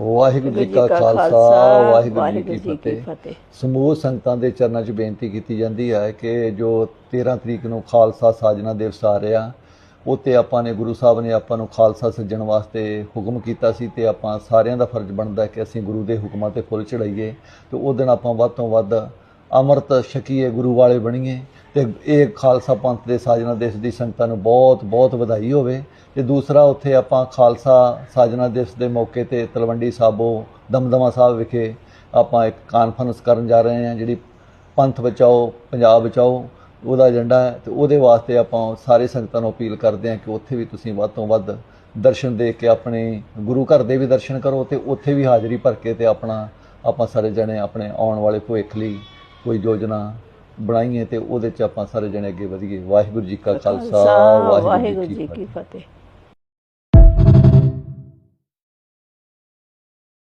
ਵਾਹਿਗੁਰੂ ਜੀ ਕਾ ਖਾਲਸਾ ਵਾਹਿਗੁਰੂ ਜੀ ਕੀ ਫਤਿਹ। ਸਮੂਹ ਸੰਗਤਾਂ ਦੇ ਚਰਨਾਂ 'ਚ ਬੇਨਤੀ ਕੀਤੀ ਜਾਂਦੀ ਹੈ ਕਿ ਜੋ 13 ਤਰੀਕ ਨੂੰ ਖਾਲਸਾ ਸਾਜਨਾ ਦਿਵਸ ਆ ਰਿਹਾ ਉਤੇ ਆਪਾਂ ਨੇ ਗੁਰੂ ਸਾਹਿਬ ਨੇ ਆਪਾਂ ਨੂੰ ਖਾਲਸਾ ਸੱਜਣ ਵਾਸਤੇ ਹੁਕਮ ਕੀਤਾ ਸੀ ਤੇ ਆਪਾਂ ਸਾਰਿਆਂ ਦਾ ਫਰਜ਼ ਬਣਦਾ ਹੈ ਕਿ ਅਸੀਂ ਗੁਰੂ ਦੇ ਹੁਕਮਾਂ ਤੇ ਫੁੱਲ ਚੜਾਈਏ ਤੇ ਉਹ ਦਿਨ ਆਪਾਂ ਵੱਧ ਤੋਂ ਵੱਧ ਅੰਮ੍ਰਿਤ ਛਕੀਏ ਗੁਰੂ ਵਾਲੇ ਬਣੀਏ। ਤੇ ਇਹ ਖਾਲਸਾ ਪੰਥ ਦੇ ਸਾਜਨਾ ਦਿਵਸ ਦੀ ਸੰਗਤਾਂ ਨੂੰ ਬਹੁਤ ਬਹੁਤ ਵਧਾਈ ਹੋਵੇ। ਤੇ ਦੂਸਰਾ, ਉੱਥੇ ਆਪਾਂ ਖਾਲਸਾ ਸਾਜਨਾ ਦਿਵਸ ਦੇ ਮੌਕੇ ਤੇ ਤਲਵੰਡੀ ਸਾਬੋ, ਦਮਦਮਾ ਸਾਹਿਬ ਵਿਖੇ ਆਪਾਂ ਇੱਕ ਕਾਨਫਰੰਸ ਕਰਨ ਜਾ ਰਹੇ ਹਾਂ, ਜਿਹੜੀ ਪੰਥ ਬਚਾਓ, ਪੰਜਾਬ ਬਚਾਓ, ਉਹਦਾ ਏਜੰਡਾ ਹੈ। ਤੇ ਉਹਦੇ ਵਾਸਤੇ ਆਪਾਂ ਸਾਰੇ ਸੰਗਤਾਂ ਨੂੰ ਅਪੀਲ ਕਰਦੇ ਹਾਂ ਕਿ ਉੱਥੇ ਵੀ ਤੁਸੀਂ ਵੱਧ ਤੋਂ ਵੱਧ ਦਰਸ਼ਨ ਦੇ ਕੇ ਆਪਣੇ ਗੁਰੂ ਘਰ ਦੇ ਵੀ ਦਰਸ਼ਨ ਕਰੋ ਤੇ ਉੱਥੇ ਵੀ ਹਾਜ਼ਰੀ ਭਰ ਕੇ ਤੇ ਆਪਣਾ, ਆਪਾਂ ਸਾਰੇ ਜਣੇ ਆਪਣੇ ਆਉਣ ਵਾਲੇ ਭਵਿੱਖ ਲਈ ਕੋਈ ਯੋਜਨਾ ਬਣਾਈਏ ਤੇ ਉਹਦੇ ਚ ਆਪਾਂ ਸਾਰੇ ਜਣੇ ਅੱਗੇ ਵਧੀਏ। ਵਾਹਿਗੁਰੂ ਜੀ ਕਾ ਖਾਲਸਾ ਵਾਹਿਗੁਰੂ ਜੀ ਕੀ ਫਤਿਹ।